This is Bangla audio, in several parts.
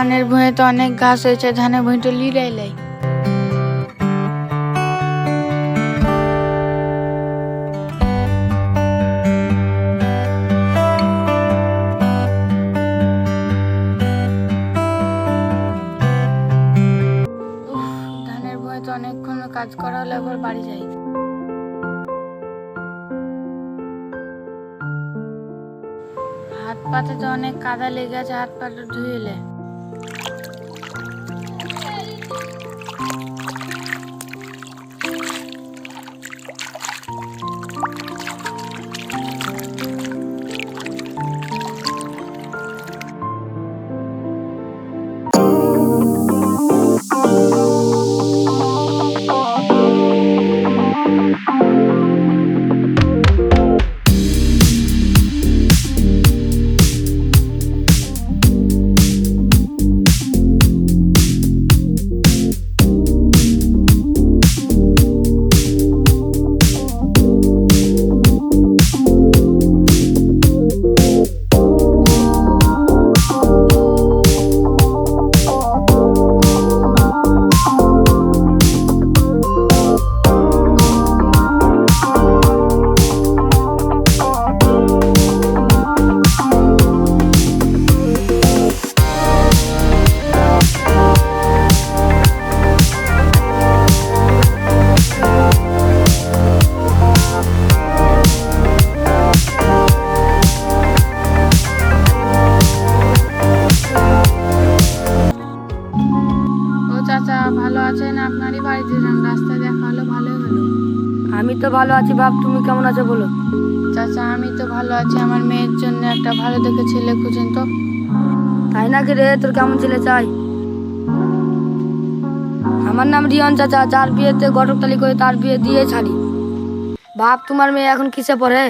ধানের ভুঁয়ে তো অনেক ঘাস হয়েছে ধানের ভুঁইটা লিরাই লাই। উফ, ধানের ভুঁয়ে তো অনেকক্ষণ কাজ করা হলে আবার বাড়ি যাই। হাত পাতে তো অনেক কাদা লেগে আছে হাত পাটা ধুয়েলে আছেন আপনারই বাড়িতে যান রাস্তায় দেখা হলো ভালোই হলো। আমি তো ভালো আছি বাপ তুমি কেমন আছো বলো? চাচা আমি তো ভালো আছি আমার মেয়ের জন্য একটা ভালো দেখে ছেলে খুঁজেন তো। তাই নাকি রে তোর কেমন ছেলে চাই? আমার নাম রিয়ন চাচা যার বিয়েতে গটকতালি করে তার বিয়ে দিয়ে ছাড়ি। বাপ তোমার মেয়ে এখন কিসে পড়ে?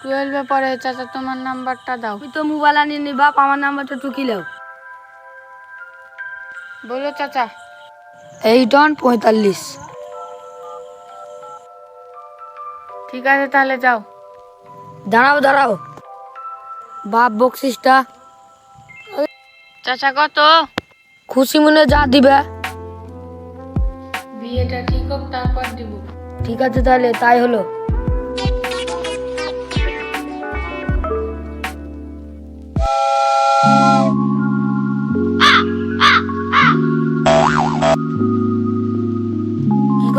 টুয়েলভে পড়ে চাচা তোমার নাম্বারটা দাও। তুই তো মোবাইল আনিয়ে নি বাপ আমার নাম্বারটা টুকি লেও? বলো চাচা। এইট ওয়ান পঁয়তাল্লিশ। ঠিক আছে তাহলে যাও। দাঁড়াও দাঁড়াও। বাপ বকশিসটা। চাচা কত? খুশি মনে যা দিবে। বিয়েটা ঠিক হোক তারপর দিব। ঠিক আছে তাহলে তাই হলো। কি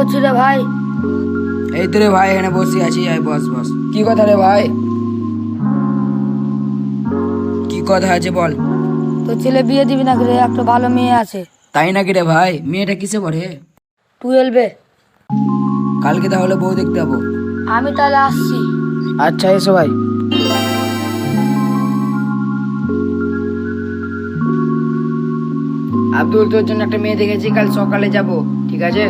করছিস রে ভাই। এই তো রে ভাই এখানে বসে আছি। আয় বস বস। কি কথা রে ভাই? কি কথা আছে বল। তোর ছেলে বিয়ে দিবি না রে? একটা ভালো মেয়ে আছে। তাই নাকি রে ভাই? মেয়েটা কিসে পড়ে? টুয়েলভে কালকে তাহলে বউ দেখতে যাব। আমি তাহলে আসছি। আচ্ছা এসো ভাই। আব্দুল তোর জন্য একটা মেয়ে দেখেছি কাল সকালে যাব। ঠিক আছে?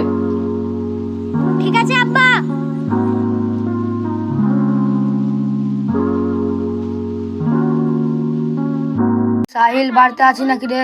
ঠিক আছে আব্বা? সাহিল বাড়িতে আছি নাকি রে?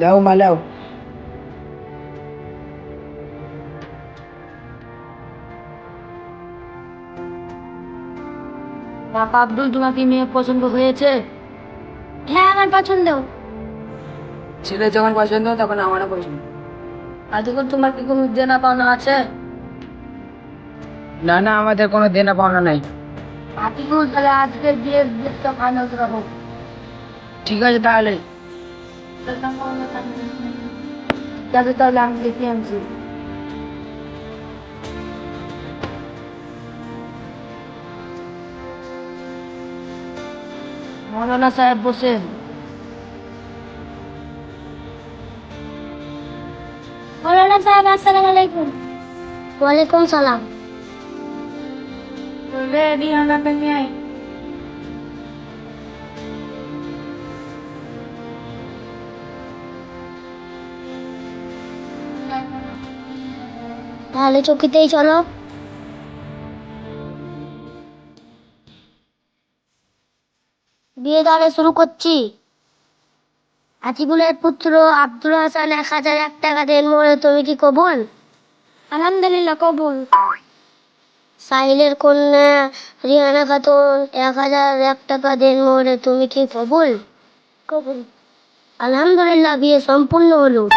দাও মা আব্দুল তোমার কি মেয়ে পছন্দ হয়েছে? হ্যাঁ আমার পছন্দ। ছেলে যখন পছন্দ তখন আমারও পছন্দ। আজকে তোমার কি কোনো দেনা পাওনা আছে? না না আমাদের কোনো দেনা পাওনা নাই। আতিকুল তাহলে আজকের বিয়ের ডেটটা ফাইনাল হোক ঠিক আছে তাহলে। যাতে তাহলে আমি দেখে আনছি মৌলানা সাহেব বসেন। মৌলানা সাহেব আসসালামু আলাইকুম। ওয়ালাইকুম সালাম। তাহলে চকিতেই চলো। বিয়ে তাহলে শুরু করছি। আতিকুলের পুত্র আব্দুল হাসান এক হাজার এক টাকা দেন মোড়ে তুমি কি কবুল? আলহামদুলিল্লাহ কবুল। সাহিলের কন্যা রিয়ানা খাতুন এক হাজার এক টাকা দেন মোড়ে তুমি কি কবুল? কবুল। আলহামদুলিল্লাহ বিয়ে সম্পূর্ণ হলো।